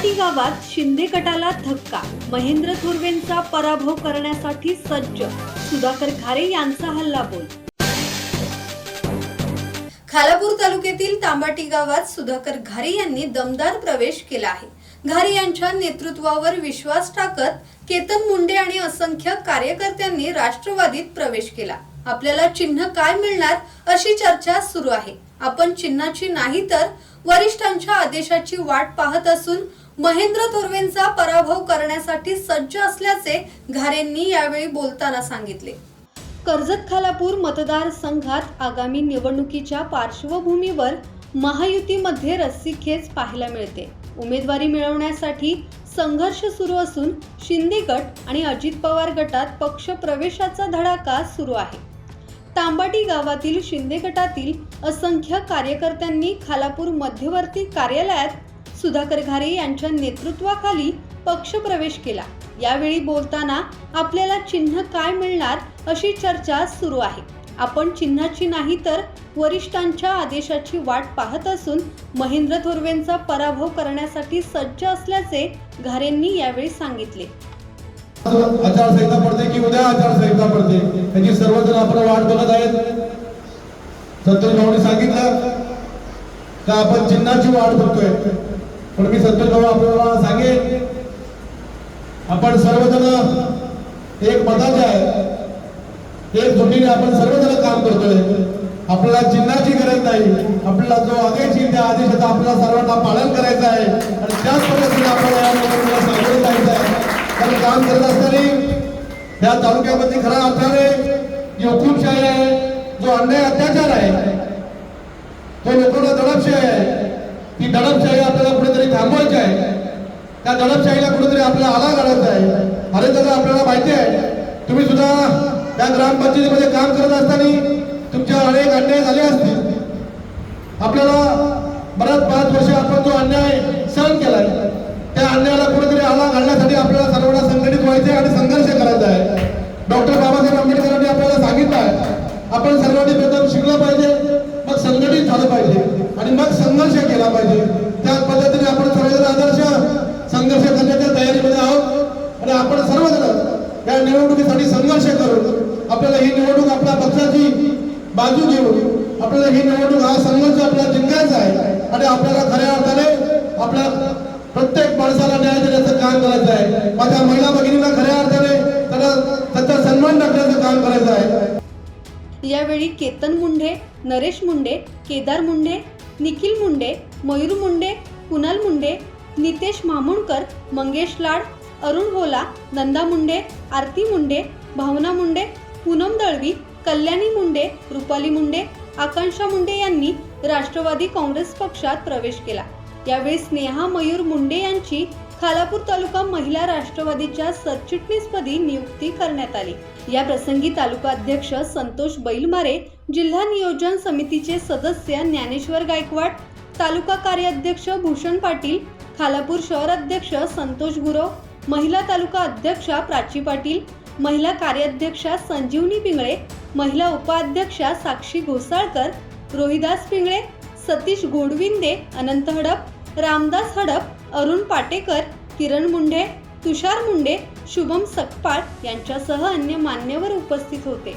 तांबाटी गावात शिंदे गटाला धक्का. महेंद्र थोरवेंचा पराभव करण्यासाठी सज्ज. सुधाकर खारे यांचा हल्लाबोल खालापूर तालुक्यातील तांबाटी गावात सुधाकर घारे यांनी दमदार प्रवेश केला आहे. घारे यांच्या नेतृत्वावर विश्वास टाकत केतन मुंडे आणि असंख्य कार्यकर्त्यांनी राष्ट्रवादीत प्रवेश केला. आपल्याला चिन्ह काय मिळणार अशी चर्चा सुरू आहे. आपण चिन्हाची नाही तर वरिष्ठांच्या आदेशाची वाट पाहत असून महेंद्र थोरवेंचा पराभव करण्यासाठी सज्ज असल्याचे घारेंनी यावेळी बोलताना सांगितले. कर्जत खालापूर मतदारसंघात आगामी निवडणुकीच्या पार्श्वभूमीवर महायुतीमध्ये रस्सीखेच पाहायला मिळते. उमेदवारी मिळवण्यासाठी संघर्ष सुरू असून शिंदे गट आणि अजित पवार गटात पक्ष प्रवेशाचा धडाका सुरू आहे. तांबाटी गावातील शिंदे गटातील असंख्य कार्यकर्त्यांनी खालापूर मध्यवर्ती कार्यालयात सुधाकर घारे यांच्या नेतृत्वाखाली पक्षप्रवेश केला. यावेळी बोलताना आपल्याला चिन्ह काय मिळणार अशी चर्चा सुरू आहे. आपण चिन्हाची नाही तर वरिष्ठांच्या आदेशाची वाट पाहत असून महेंद्र थोरवेंचा पराभव करण्यासाठी सज्ज असल्याचे घारेंनी यावेळी सांगितले. आचारसंहिता पडते की उद्या आचारसंहिता पडते? त्याची सर्वजण आपण वाट बघत आहेत. संतोष भाऊने सांगितलं का आपण चिन्हाची वाट बघतोय? पण मी संतोष भाऊ आपल्याला सांगेन आपण सर्वजण एक मताचे आहे एक जोडीने आपण सर्वजण काम करतोय. आपल्याला चिन्हाची गरज नाही. आपल्याला जो आदेश येईल त्या आदेशाचं आपल्याला सर्वांना पालन करायचं आहे. आणि त्याच पद्धतीने आपल्याला या निवडणुकीला सामोरे जायचं आहे. कारण काम करत असताना या तालुक्यामध्ये खरा अर्थाने जी हुकुमशाही आहे जो अन्याय अत्याचार आहे तो लोकांना दडपशाही आहे ती दडपशाही थांबवायचे आहे. त्या दडपशाहीला कुठेतरी आपल्याला आला घालायचा आहे. अरे दादा आपल्याला माहिती आहे. तुम्ही सुद्धा त्या ग्रामपंचायतीमध्ये काम करत असताना तुमच्या अनेक अन्याय झाले असतील. आपल्याला बऱ्याच पाच वर्ष आपण जो अन्याय सहन केलाय. त्या अन्यायाला कुठेतरी आला घालण्यासाठी आपल्याला सर्वांना संघटित व्हायचे आणि संघर्ष करायचा आहे. डॉक्टर बाबासाहेब आंबेडकरांनी आपल्याला सांगितलं आहे. आपण सर्वांनी प्रथम शिकलं पाहिजे मग संघटित झालं पाहिजे आणि मग संघर्ष केला पाहिजे. त्याच पद्धतीने आपण सर्वजण आदर्श संघर्ष करण्याच्या तयारीमध्ये आहोत. आणि आपण सर्वजण या निवडणुकीसाठी संघर्ष करून आपल्याला ही निवडणूक आपल्या पक्षाची बाजू घेऊन आपल्याला ही निवडणूक हा संघर्ष आपल्याला जिंकायचा आहे. आणि आपल्याला खऱ्या अर्थाने आपल्या प्रत्येक माणसाला न्याय देण्याचं काम करायचं आहे. माझ्या महिला भगिनीला खऱ्या अर्थाने त्यांना त्यांचा सन्मान टाकण्याचं काम करायचं आहे. यावेळी केतन मुंडे नरेश मुंडे केदार मुंडे निखिल मुंडे मयूर मुंडे कुणाल मुंडे नितेश मामुणकर मंगेश लाड अरुण होला नंदा मुंडे आरती मुंडे भावना मुंडे पूनम दळवी कल्याणी मुंडे रुपाली मुंडे आकांक्षा मुंडे यांनी राष्ट्रवादी काँग्रेस पक्षात प्रवेश केला. यावेळी स्नेहा मयूर मुंडे यांची खालापूर तालुका महिला राष्ट्रवादीच्या सरचिटणीसपदी नियुक्ती करण्यात आली. या प्रसंगी तालुका अध्यक्ष संतोष बैलमारे जिल्हा नियोजन समितीचे सदस्य ज्ञानेश्वर गायकवाड तालुका कार्याध्यक्ष भूषण पाटील खालापूर शहर अध्यक्ष संतोष गुरव महिला तालुका अध्यक्षा प्राची पाटील महिला कार्याध्यक्षा संजीवनी पिंगळे महिला उपाध्यक्षा साक्षी घोसाळकर रोहिदास पिंगळे सतीश गोडविंदे अनंत हडप रामदास हडप अरुण पाटेकर किरण मुंडे तुषार मुंडे शुभम सकपाळ यांच्यासह अन्य मान्यवर उपस्थित होते.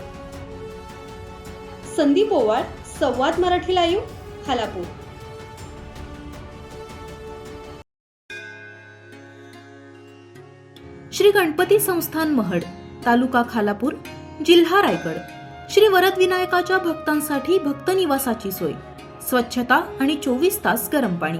संदीप ओवाळ संवाद मराठी लाईव्ह खालापूर. श्री गणपती संस्थान महड तालुका खालापूर जिल्हा रायगड. श्री वरद विनायकाच्या भक्तांसाठी भक्त निवासाची सोय. स्वच्छता आणि चोवीस तास गरम पाणी.